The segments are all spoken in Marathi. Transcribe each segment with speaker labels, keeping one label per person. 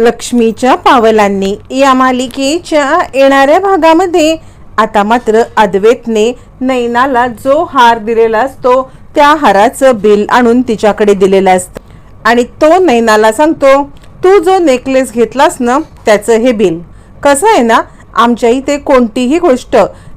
Speaker 1: लक्ष्मीच्या पावलांनी या मालिकेच्या येणाऱ्या भागामध्ये आता मात्र अद्वैतने नैनाला जो हार दिलेला असतो त्या हाराचं बिल आणून तिच्याकडे दिलेलं असतं. आणि तो नैनाला सांगतो तू जो नेकलेस घेतलास ना त्याचं हे बिल. कसं आहे ना आमच्या इथे कोणतीही गोष्ट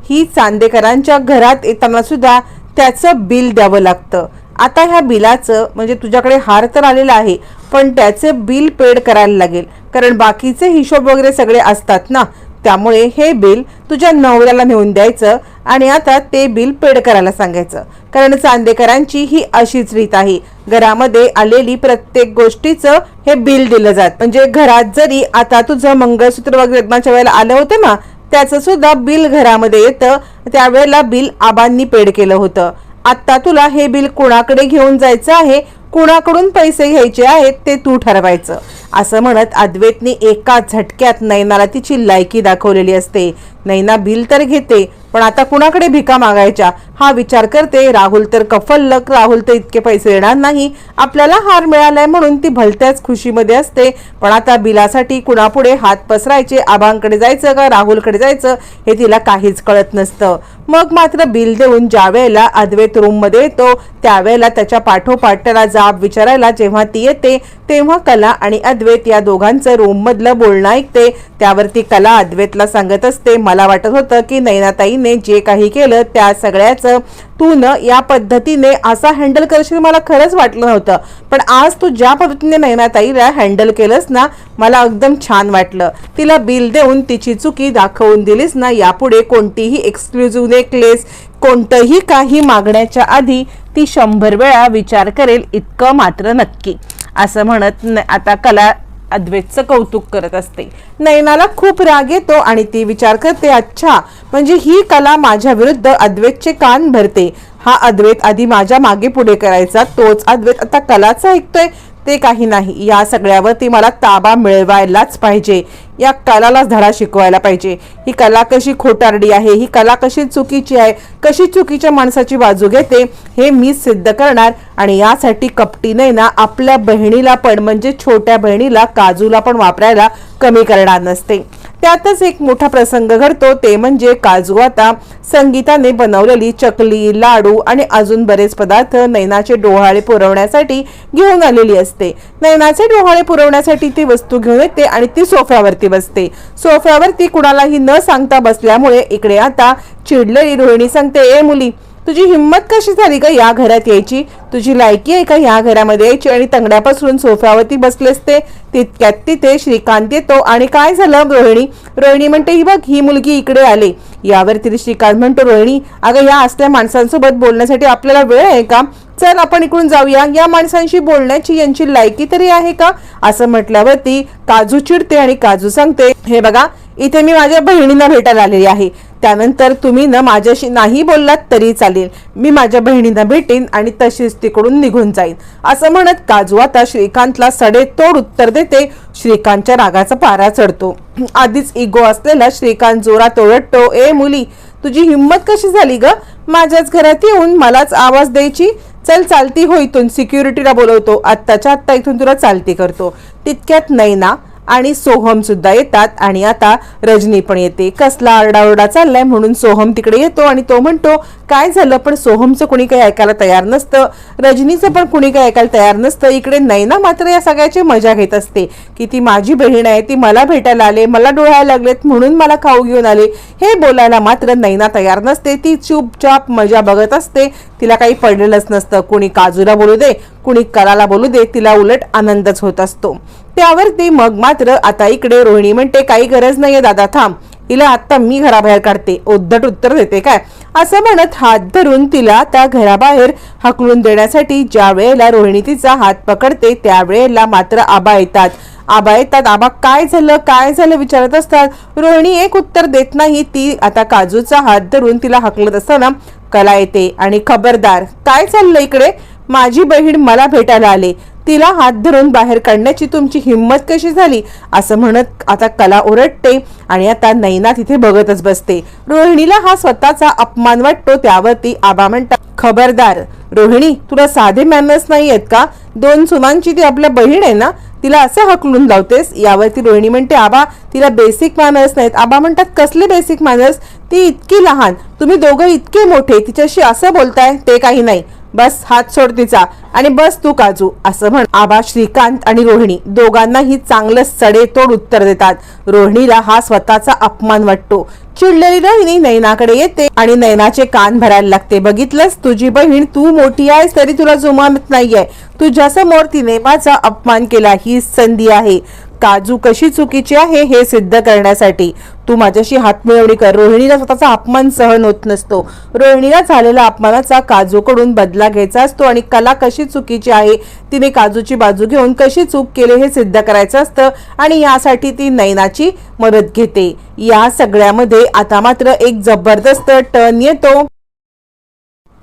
Speaker 1: ही चांदेकरांच्या घरात येताना सुद्धा त्याचं बिल द्यावं लागतं. आता ह्या बिलाचं म्हणजे तुझ्याकडे हार तर आलेला आहे पण त्याचे बिल पेड करायला लागेल. कारण बाकीचे हिशोब वगैरे सगळे असतात ना. त्यामुळे हे बिल तुझ्या नवऱ्याला नेऊन द्यायचं आणि आता ते बिल पेड करायला सांगायचं. कारण चांदेकरांची ही अशीच रीत आहे. घरामध्ये आलेली प्रत्येक गोष्टीचं हे बिल दिलं जात. म्हणजे घरात जरी आता तुझं मंगळसूत्र वगैरे लग्नाच्या वेळेला आलं होतं ना त्याचं सुद्धा बिल घरामध्ये येतं. त्यावेळेला बिल आबांनी पेड केलं होतं. आत्ता तुला हे बिल कोणाकडे घेऊन जायचं आहे? कुणाकडून पैसे घ्यायचे आहेत ते तू ठरवायचं. असं म्हणत अद्वैतने एका झटक्यात नैनाला तिची लायकी दाखवलेली असते. नैना बिल तर घेते पण आता कुणाकडे भिका मागायच्या? हा विचार करते राहुल तर कफल्लक राहुल तर इतके पैसे देणार नाही. आपल्याला हार मिळालाय म्हणून ती भलत्याच खुशीमध्ये असते. पण आता बिलासाठी कुणापुढे हात पसरायचे आबांकडे जायचं का राहुलकडे जायचं हे तिला काहीच कळत नसतं. मग मात्र बिल देऊन ज्या वेळेला अद्वैत रूममध्ये येतो त्यावेळेला त्याच्या पाठोपाठ त्याला जाब विचारायला जेव्हा ती येते तेव्हा कला आणि अद्वैत या दोघांचं रूममधलं बोलणं ऐकते. त्यावरती कला अद्वैतला सांगत असते मला वाटत होतं की नैनाताईने जे काही केलं त्या सगळ्याच तू न या पद्धतीने असा हँडल करशील मला खरंच वाटलं नव्हतं. पण आज तू ज्या पद्धतीने नैनाताईला हँडल केलंस ना मला एकदम छान वाटलं. तिला बिल देऊन तिची चुकी दाखवून दिलीस ना यापुढे कोणतीही एक्सक्लुझिव्ह नेकलेस कोणतंही काही मागण्याच्या आधी ती शंभर वेळा विचार करेल इतकं मात्र नक्की. असं म्हणत आता कला अद्वैतचं कौतुक करत असते. नयनाला खूप राग येतो आणि ती विचार करते अच्छा म्हणजे ही कला माझ्या विरुद्ध अद्वैतचे कान भरते. हा अद्वैत आधी माझ्या मागे पुढे करायचा तोच अद्वैत आता कलाचा ऐकतोय. ते काही नाही. या सगळ्यावरती मला ताबा मिळवायलाच पाहिजे. या कलालाच धडा शिकवायला पाहिजे. ही कला कशी खोटारडी आहे? ही कला कशी चुकीची आहे? कशी चुकीच्या माणसाची बाजू घेते? हे मी सिद्ध करणार आणि यासाठी कपटीने ना आपल्या बहिणीला पण म्हणजे छोट्या बहिणीला काजूला पण वापरायला कमी करणार नसते. त्यातच एक मोठा प्रसंग घडतो. ते म्हणजे काजू आता संगीताने बनवलेली चकली लाडू आणि अजून बरेच पदार्थ नैनाचे डोहाळे पुरवण्यासाठी घेऊन आलेली असते. नैनाचे डोहाळे पुरवण्यासाठी ती वस्तू घेऊन येते आणि ती सोफ्यावरती बसते. सोफ्यावरती कुणालाही न सांगता बसल्यामुळे इकडे आता चिडलेली रोहिणी सांगते ए मुली तुझी हिंमत कशी झाली का या घरात यायची? तुझी लायकी आहे का या घरामध्ये यायची? आणि तंगड्यापासून सोफ्यावरती बसले असते तितक्यात तिथे श्रीकांत येतो. आणि काय झालं रोहिणी? रोहिणी म्हणते ही बघ ही मुलगी इकडे आले. यावरती श्रीकांत म्हणतो रोहिणी अगं या असल्या माणसांसोबत बोलण्यासाठी आपल्याला वेळ आहे का? चल आपण इकडून जाऊया. या माणसांशी बोलण्याची यांची लायकी तरी आहे का? असं म्हटल्यावरती काजू चिडते आणि काजू सांगते हे बघा इथे मी माझ्या बहिणींना भेटायला आलेली आहे. त्यानंतर तुम्ही ना माझ्याशी नाही बोललात तरी चालेल. मी माझ्या बहिणींना भेटेन आणि तशीच तिकडून निघून जाईन. असं म्हणत काजू आता श्रीकांतला सडेतोड उत्तर देते. श्रीकांतच्या रागाचा पारा चढतो. आधीच इगो असलेला श्रीकांत जोरात ओरडतो ए मुली तुझी हिंमत कशी झाली ग? माझ्याच घरात येऊन मलाच आवाज द्यायची? चल चालती हो इथून सिक्युरिटीला बोलवतो. आत्ताच्या आत्ता इथून तुला चालती करतो. तितक्यात नैना आणि सोहम सुद्धा येतात. आणि आता रजनी पण येते. कसला आरडाओरडा चाललाय म्हणून सोहम तिकडे येतो आणि तो म्हणतो काय झालं? पण सोहमचं कुणी काही ऐकायला तयार नसतं. रजनीचं पण कुणी काही ऐकायला तयार नसतं. इकडे नैना मात्र या सगळ्याची मजा घेत असते. की ती माझी बहीण आहे ती मला भेटायला आले मला डोळायला लागलेत म्हणून मला खाऊ घेऊन आले. हे बोलायला मात्र नैना तयार नसते. ती चुपचाप मजा बघत असते. तिला काही पडलेलंच नसतं. कुणी काजूला बोलू दे कुणी कराला बोलू दे तिला उलट आनंदच होत असतो. त्यावरती मग मात्र आता इकडे रोहिणी म्हणते काही गरज नाहीये दादा थांब. तिला आता मी घराबाहेर काढते. उद्धट उत्तर देते काय? असं म्हणत हात धरून तिला त्या घराबाहेर हकलून देण्यासाठी ज्या वेळेला रोहिणी तिचा हात पकडते त्यावेळेला मात्र आबा येतात. आबा येतात. आबा काय झालं? काय झालं? विचारत असतात. रोहिणी एक उत्तर देत नाही. ती आता काजूचा हात धरून तिला हकलत असताना कला येते आणि खबरदार काय चाललं इकडे? माझी बहीण मला भेटायला आले. तिला हात धरून बाहेर काढण्याची तुमची हिंमत कशी झाली? असं म्हणत आता कला ओरडते आणि आता नैना तिथे बघतच बसते. रोहिणीला हा स्वतःचा अपमान वाटतो त्यावरती आबा म्हणतात खबरदार रोहिणी तुला साधे मॅनर्स नाही आहेत का? दोन सुनांची ती आपल्या बहीण आहे ना? तिला असं हकलून लावतेस? यावरती रोहिणी म्हणते आबा तिला बेसिक मॅनर्स नाहीत. आबा म्हणतात कसले बेसिक मॅनर्स ती इतकी लहान तुम्ही दोघं इतके मोठे तिच्याशी असं बोलताय ते काही नाही. बस हात सोड तिचा आणि बस तू काजू असं म्हण. आबा श्रीकांत आणि रोहिणी दोघांनाही चांगलं सडेतोड उत्तर देतात. रोहिणीला हा स्वतःचा अपमान वाटतो. चिडलेली रोहिणी नैनाकडे येते आणि नैनाचे कान भरायला लागते. बघितलंस तुझी बहीण तू मोठी आहेस तरी तुला जुमानत नाहीये. तुझ्यासमोर तिने माझा अपमान केला. ही संधी आहे. काजू कशी चुकीची आहे हे सिद्ध करण्यासाठी. तू माझ्याशी हातमिळवणी कर. रोहिणीला स्वतःचा अपमान सहन होत नसतो. रोहिणीला झालेला अपमानाचा काजूकडून बदला घ्यायचा असतो आणि कला कशी चुकीची आहे तिने काजूची बाजू घेऊन कशी चूक केली हे सिद्ध करायचं असतं आणि यासाठी ती नैनाची मदत घेते. या सगळ्यामध्ये आता मात्र एक जबरदस्त टर्न येतो.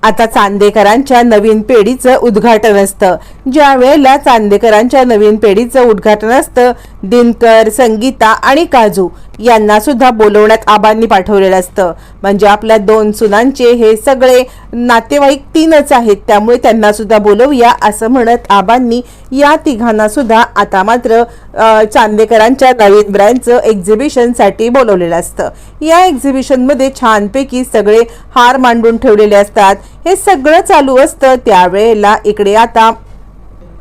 Speaker 1: आता चांदेकरांच्या नवीन पेढीचं उद्घाटन असतं. ज्या वेळेला चांदेकरांच्या नवीन पेढीचं उद्घाटन असतं दिनकर संगीता आणि काजू यांना सुद्धा बोलवण्यात आबांनी पाठवलेलं असतं. म्हणजे आपल्या दोन सुनांचे हे सगळे नातेवाईक तीनच आहेत त्यामुळे त्यांना सुद्धा बोलवूया असं म्हणत आबांनी या तिघांना सुद्धा आता मात्र चांदेकरांच्या नवीन ब्रँडचं एक्झिबिशनसाठी बोलवलेलं असतं. या एक्झिबिशनमध्ये छानपैकी सगळे हार मांडून ठेवलेले असतात. हे सगळं चालू असतं त्यावेळेला. इकडे आता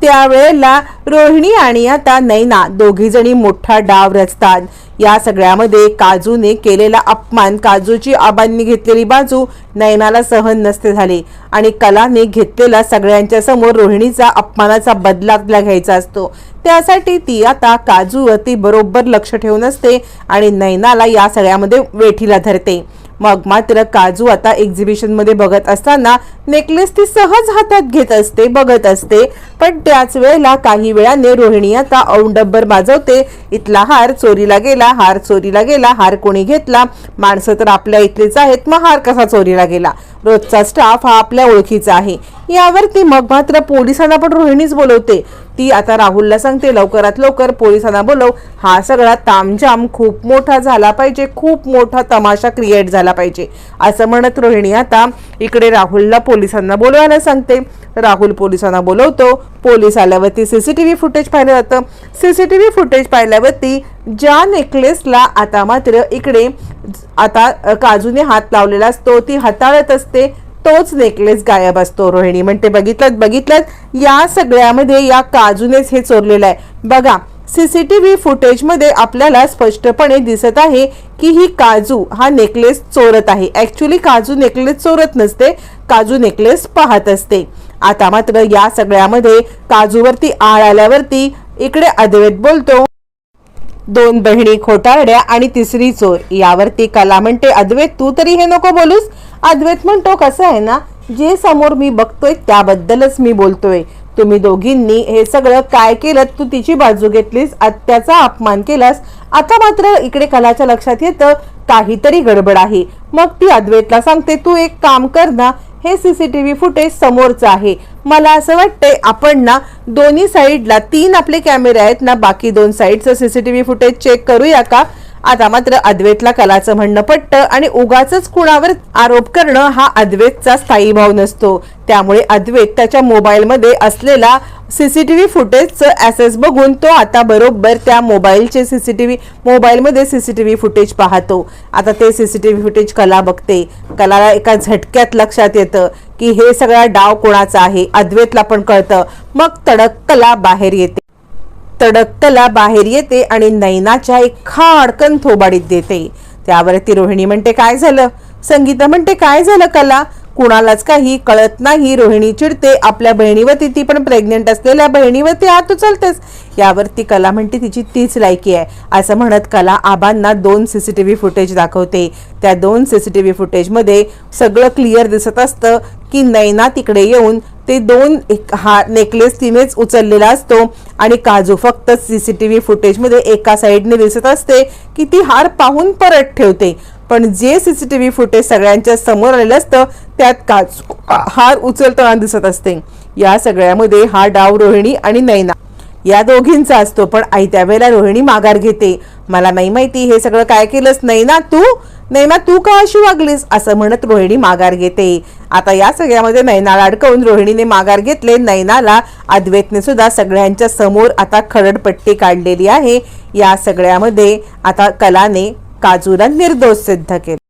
Speaker 1: त्यावेळेला रोहिणी आणि आता नैना दोघी जणी मोठा डाव रचतात. या सगळ्यामध्ये काजूने केलेला अपमान काजूची आबांनी घेतलेली बाजू नैनाला सहन नसते झाले आणि कलाने घेतलेला सगळ्यांच्या समोर रोहिणीचा अपमानाचा बदला तिला घ्यायचा असतो. त्यासाठी ती आता काजूवरती बरोबर लक्ष ठेवून असते आणि नैनाला या सगळ्यामध्ये वेठीला धरते. मग मात्र काजू आता एक्झिबिशनमध्ये बघत असताना नेकलेस ती सहज हातात घेत असते बघत असते. पण त्याच वेळेला काही वेळाने रोहिणी आता औंडब्बर वाजवते इथला हार चोरीला गेला हार चोरीला गेला हार कोणी घेतला? माणसं तर आपल्या इथलीच आहेत मग हार कसा चोरीला गेला? रोजचा स्टाफ हा आपल्या ओळखीचा आहे. यावरती मग मात्र पोलिसांना पण रोहिणीच बोलवते. ती आता राहुलला सांगते लवकरात लवकर पोलिसांना बोलव. हा सगळा तामजाम खूप मोठा झाला पाहिजे खूप मोठा तमाशा क्रिएट झाला पाहिजे. असं म्हणत रोहिणी आता इकडे राहुलला पोलिसांना बोलवायला सांगते. राहुल पोलिसांना बोलवतो. पोलीस आल्यावरती सीसीटीव्ही फुटेज पाहिलं जातं. सीसीटीव्ही फुटेज पाहिल्यावरती ज्या नेकलेसला आता मात्र इकडे आता काजूने हात लावलेला असतो ती हाताळत असते. तोच नेकलेस गायब असतो रोहिणी. म्हणते बघितलं बघितलं या सगळ्यामध्ये या काजूनेच हे चोरलेलं आहे. बघा सीसीटीव्ही फुटेजमध्ये आपल्याला स्पष्टपणे दिसत आहे की ही काजू हा नेकलेस चोरत आहे. ॲक्च्युली काजू नेकलेस चोरत नसते काजू नेकलेस पाहत असते. आता मात्र या सगळ्यामध्ये काजूवरती आळ आल्यावरती इकडे अद्वैत बोलतो दोन बहिणी खोटारड्या आणि तिसरी चोर. यावरती कला म्हणते अद्वैत तू तरी हे नको बोलूस. अद्वैत म्हणतो कसं आहे ना जे समोर मी बघतोय त्याबद्दलच मी बोलतोय. तुम्ही दोघींनी हे सगळं काय केलं तू तिची बाजू घेतलीस त्याचा अपमान केलास आता मात्र इकडे कलाच्या लक्षात येतं काहीतरी गडबड आहे. मग ती अद्वैतला सांगते तू एक काम कर ना हे सीसीटीव्ही फुटेज समोरचं आहे. मला असं वाटतंय आपण ना दोन्ही साईडला तीन आपले कॅमेरे आहेत ना बाकी दोन साईडचं सीसीटीव्ही फुटेज चेक करूया का? आता मात्र अद्वैतला कलाचं म्हणणं पटतं आणि उगाच कुणावर आरोप करणं हा अद्वैतचा स्थायी भाव नसतो. त्यामुळे अद्वैत त्याच्या मोबाईलमध्ये असलेला सीसीटीव्ही फुटेजचं ॲसेस बघून तो आता बरोबर त्या मोबाईलचे सीसीटीव्ही मोबाईलमध्ये सीसीटीव्ही फुटेज पाहतो. आता ते सीसीटीव्ही फुटेज कला बघते. कलाला एका झटक्यात लक्षात येतं की हे सगळा डाव कोणाचा आहे? अद्वैतला पण कळतं. मग तडक कला बाहेर येते. तडकतला बाहेर येते आणि नैनाच्या एक खाडकन थोबाडीत देते. त्यावरती रोहिणी म्हणते काय झालं? संगीता म्हणते काय झालं कला? कुणालाच काही कळत नाही. रोहिणी चिडते आपल्या बहिणीवरती ती पण प्रेग्नेंट असलेल्या बहिणीवरती हात उचलतेस. यावरती कला म्हणते तिची तीच लायकी आहे. असं म्हणत कला आबांना दोन सीसीटीव्ही फुटेज दाखवते. त्या दोन सीसीटीव्ही फुटेजमध्ये सगळं क्लिअर दिसत असतं की नैना तिकडे येऊन ते दोन एक हा नेकलेस तिनेच उचललेला असतो. आणि काजू फक्त सीसीटीव्ही फुटेजमध्ये एका साईडने दिसत असते की ती हार पाहून परत ठेवते. पण जे सीसीटीव्ही फुटेज सगळ्यांच्या समोर आलेलं असतं त्यात काजू हार उचलताना दिसत असते. या सगळ्यामध्ये हा डाव रोहिणी आणि नैना. या दोघींचा असतो पण आई त्यावेळेला रोहिणी माघार घेते. मला नाही माहिती हे सगळं काय केलंस? नाही ना तू? नैना तू का अशी वागलीस? असं म्हणत रोहिणी माघार घेते. आता या सगळ्यामध्ये नैनाला अडकवून रोहिणीने माघार घेतले. नैनाला अद्वैतने सुद्धा सगळ्यांच्या समोर आता खरडपट्टी काढलेली आहे. या सगळ्यामध्ये आता कलाने काजूला निर्दोष सिद्ध केले.